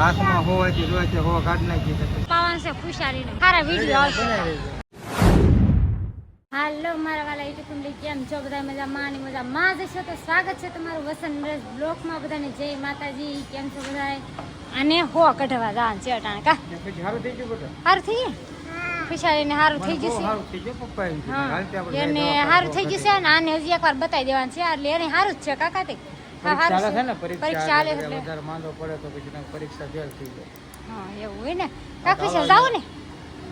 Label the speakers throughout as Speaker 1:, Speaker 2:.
Speaker 1: હાથમાં હોવાથી રોય છે હો કાઢ નાખી શકે
Speaker 2: પાવન છે ખુશારીને સારા વીડિયો હાલો મારા વાલા યુટ્યુબ કેમ છો? બધા મજા માની મજા માં છે તો સ્વાગત છે તમારું વસંત નરેશ બ્લોકમાં બધાને. જય માતાજી. કેમ છો બધા અને હો કઢવા જાન છે અટાણ કા?
Speaker 1: ને પછી થઈ ગયું બેટા
Speaker 2: સારું થઈ ગયું? હારું થઈ ગયું
Speaker 1: હારું થઈ
Speaker 2: એને
Speaker 1: દવા
Speaker 2: અને આને હજી એકવાર બતાવી દેવાનું છે. એટલે એને સારું જ છે કાકા તે.
Speaker 1: પરીક્ષા
Speaker 2: હારું
Speaker 1: છે ને? પરીક્ષા
Speaker 2: પરીક્ષા
Speaker 1: એટલે.
Speaker 2: એટલે.
Speaker 1: વધારે માંદો પડે તો પછી પરીક્ષા ફેલ થઈ જાય.
Speaker 2: હા એવું હોય ને? કાકા છે જાવ ને.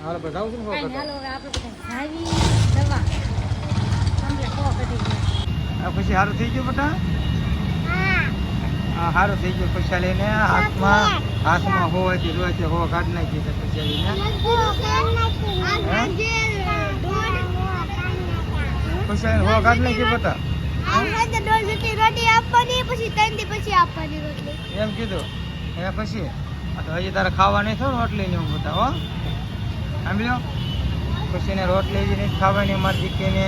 Speaker 1: હાલો બધા આવું છું ને
Speaker 2: કાંઈ
Speaker 1: વખત.
Speaker 2: નહીં, હાલો હવે આપણે બધા જાવી દવા કમ્પ્લીટ હો ગયું
Speaker 1: આ પછી હારું થઈ ગયું બેટા? હા. હારું થઈ ગયું પૈસા લઈને હાથમાં હાથમાં હોવાથી રોવા છે હો કાઢ નાખી. છે પૈસા લઈને પૈસા લઈને હો કાઢ નાખી બેટા? એમ કીધું? એ પછી? તો હજી તારે ખાવા નહીં થયું રોટલી ને બધા હો. સાંભળ્યો? પછી એને રોટલી જ નહીં ખાવાની મારી દીકરીને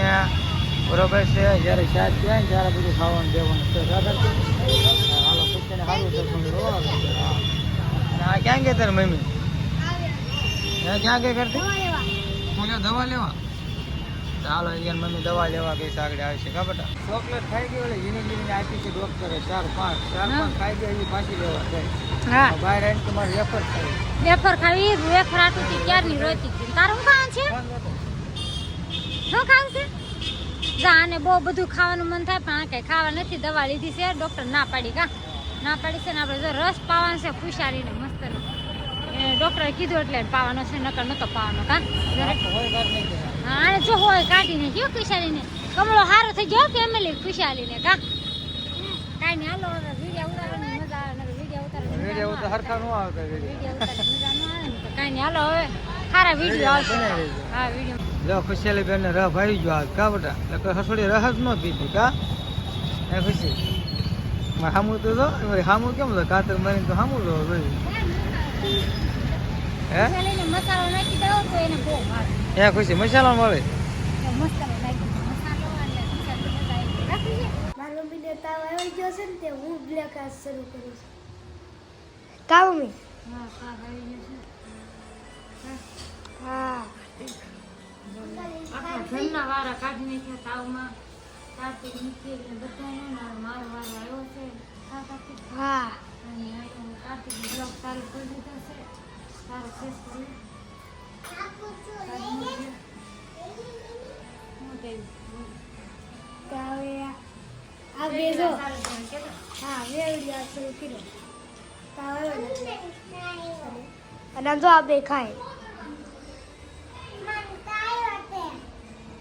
Speaker 1: બરોબર છે જ્યારે શાક ને ત્યારે બધું ખાવાનું દેવાનું છે. બરાબર હાલો પછી સારું છે થોડું રોવા લાગે. હા. ક્યાં ગઈ તારી મમ્મી? ક્યાં ગઈ કરતી દવા લેવા? ચાલો અહીંયા મમ્મી દવા લેવા ગઈ આગળ છે કા બેટા ચોકલેટ ખાઈ ગયો એટલે ઝીણી ઝીણી આપી છે ડોક્ટરે ચાર પાંચ ચાર પાંચ ખાઈ ગયા હજી પાછી લેવા જાય
Speaker 2: હા.
Speaker 1: બહાર આવીને તમારે રેફર ખાવી.
Speaker 2: વેફર ખાવી વેફર આટું થી ક્યારની રોતી હતી? તારું શું ખાવાનું છે? શું ખાવું છે? જા આને બહુ બધું ખાવાનું મન થાય પણ આ કઈ ખાવા નથી દવા લીધી છે ડોક્ટર ના પાડી કા? ના પાડી છે ને આપણે જો રસ પાવાનો છે ખુશારીને મસ્ત ડોક્ટરે કીધું એટલે પાવાનો છે નકર નતો પાવાનો કા? હા, આને જો હોય કાઢીને ગયો ખુશાલીને. કમળો હારો થઈ ગયો ફેમિલી ખુશાલીને કા? કાંઈ નહીં હાલો હવે વિડિયો ઉતારવાની મજા આવે ને વિડિયો ઉતારવાની મજા
Speaker 1: વીડિયો તો
Speaker 2: આવે.
Speaker 1: હરખા નો આવતા વીડિયો.
Speaker 2: વીડિયો ઉતારવાની મજા ન આવે ને કાઈ હાલો હવે સારા વિડિયો આવશે. હા વિડિયો.
Speaker 1: જો ખુશાલી બેન ને રહ ભાઈ ગયો આજ કા બેટા? એટલે હસોડી રહ જ ન પીધી કા? એ ખુશી મારે હામું તો જો મારે હામું કેમ તો કાતર મારીને તો હામુ લો જોયું હે?
Speaker 2: ખુશાલીને મસાલો નાખી દો તો
Speaker 1: એ ખુશી મસાલા મળે
Speaker 3: હું. કા મમ્મી
Speaker 2: હા હા છે અને આ
Speaker 3: આ જો આ બે ખાય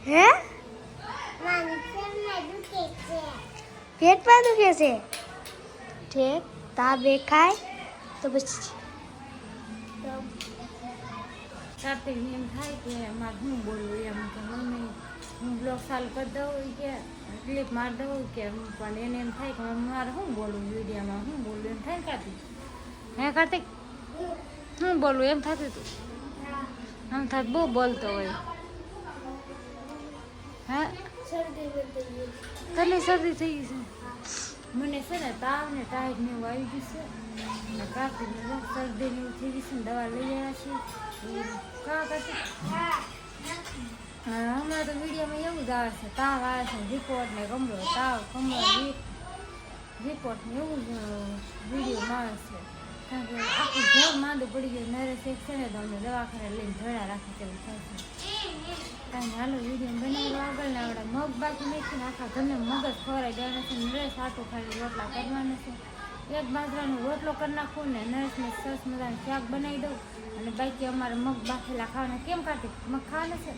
Speaker 3: હે પેટમાં દુખે છે? ઠીક તા બે ખાય તો પછી
Speaker 2: ને એમ થાય કે મારે શું બોલવું એમ કે મમ્મી હું બ્લોગ ચાલુ કરી દઉં કે ક્લિપ મારી દઉં કે પણ એને એમ થાય કે મારે શું બોલવું વિડીયામાં શું બોલવું એમ થાય કાર્તિક? હે કાર્તિક? શું બોલવું એમ થતું હતું આમ થાત બહુ બોલતો હોય. હે? તને શરદી થઈ ગઈ છે? મને છે ને તાવ ને ટાઈટ ને આવી ગયું છે. અને કાર્તિક ને શરદી ને એવું થઈ દવા લઈ આવ્યા છે કા હમણાં તો વિડીયોમાં એવું જ આવે છે તાવ આવે છે રિપોર્ટ ને કમરો તાવ કમળો રિપોર્ટ ને એવું જ વિડીયોમાં આવે છે કારણ કે આખું ઘર માંદું પડી ગયું નરેશ એક છે ને તો અમને દવાખાને લઈને ધડા રાખે તેવું થાય છે કાંઈ હાલો વીડિયો બનાવ્યો આગળ ને આપણે મગ બાકી નાખીને આખા ઘરને મગજ ખવડાવી દેવાના છે નરેશ આટું ખાલી રોટલા કરવાના છે એક બાજરાનો રોટલો કરી નાખું ને નરેશને સરસ મજાનું શાક બનાવી દઉં. અને બાકી અમારે મગ બાફેલા ખાવાના. કેમ કાઢી મગ ખાવાના છે?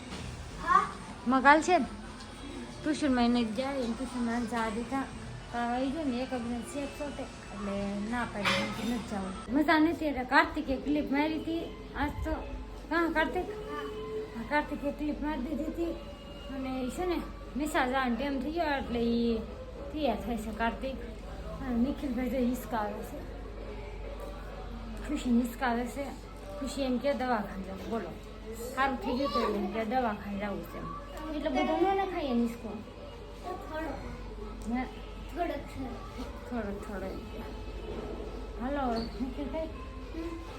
Speaker 2: મગ હાલ છે ને? ટ્યુશનમાં એને જાય ને ટ્યુશનમાં જા દીધા. આવી ગયો ને એક જ શેક સોટે. એટલે ના પાડી નથી જવું. મજા નથી એટલે કાર્તિકે ક્લિપ મારી હતી. આજ તો હા કાર્તિક? હા, કાર્તિકે ક્લિપ મારી દીધી હતી. અને એ છે ને નિશા જવાનું ટાઈમ થઈ ગયો એટલે એ તૈયાર થાય છે કાર્તિક. નિખિલભાઈ જો હિસકાવે છે ખુશી હિસકાવે છે ખુશી એમ કે દવાખાને જવું બોલો સારું થઈ ગયું તો એમ કે દવાખાને જવું છે એટલે બધું ન ખાઈએ નિસ્કો
Speaker 3: થોડોક
Speaker 2: થોડો થોડો હાલો નિખિલભાઈ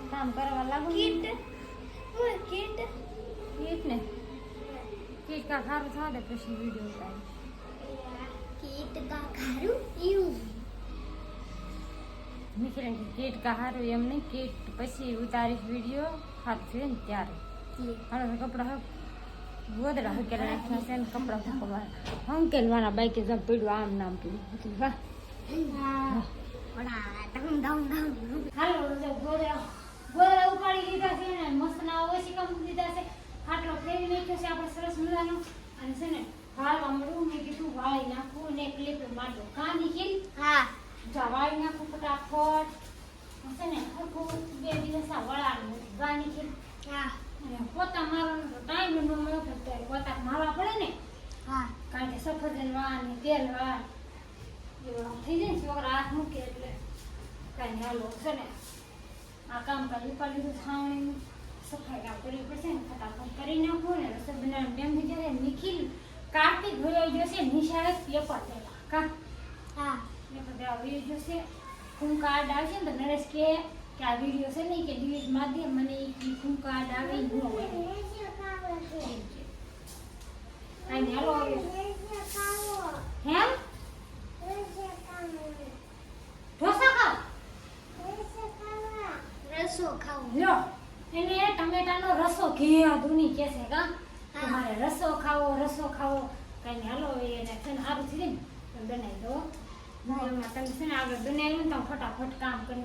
Speaker 2: કામ કરવા લાગુ
Speaker 3: કીટ કીટ
Speaker 2: કીટ ને કીટ કા ખારું થવા દે પછી વીડિયો ઉતારી
Speaker 3: કીટ કા ખારું એવું
Speaker 2: નીકળે કેટ કીટ કા હારું એમ નહીં કીટ પછી ઉતારીશ વીડિયો હાથ છે ને ત્યારે. હવે કપડા ગોદડા હકેલા નાખ્યા છે ને કપડા ફૂંકવા હંકેલવાના બાઈકે જમ પડ્યું આમ નામ પડ્યું. વાહ. ગોદડા ઉપાડી લીધા છે ને મસ્ત ના ઓછી કામ દીધા છે. ખાટલો ફેરી નાખ્યો છે આપણે સરસ મજાનો. અને છે ને વાળવા મળું મેં કીધું વાળી નાખું ને ક્લિપ મારજો. કાં વાળી નાખું ફટાફટ. છે ને હરખું બે દિવસ આ વળાનું ગા નીકળી
Speaker 3: હા
Speaker 2: પોતા મારવાનો ટાઈમ ન મળ્યો તો ત્યારે પોતા મારવા પડે ને.
Speaker 3: હા.
Speaker 2: કારણ કે સફરજન વાળ ને તેલ વાળ એવું થઈ જાય છોકરા હાથ મૂકે એટલે. કાંઈ હાલો છે ને. આ કામ કરી લીધું છાવણીનું સફાઈ કામ કરવી પડશે ને. ફટાફટ કરી નાખું ને. રસોઈ બનાવવાનું ટાઈમ થઈ જાય નિખિલ કાર્તિક ગયો જશે. નિશાળે પેપર થયેલા કા?
Speaker 3: હા.
Speaker 2: પેપર દેવા વહી જશે. હું કાર્ડ આવશે ને તો નરેશ કે કે આ વીડિયો છે ને કે ડિલીટ માર દે મને ઈ હું કાર્ડ આવે ન હોય કાંઈ હાલો હેમ? ઢોસા ખાવ?
Speaker 3: રસો ખાવું.
Speaker 2: લ્યો. એને ટમેટાનો રસો ઘેર દુની કે છે કા. તમારે રસો ખાવો રસો ખાવો. કઈ હાલો એને છે ને સારું થઈ ને બનાવી દો. તમે છે ને આગળ દુનિયાનું તો ફટાફટ કામ કરી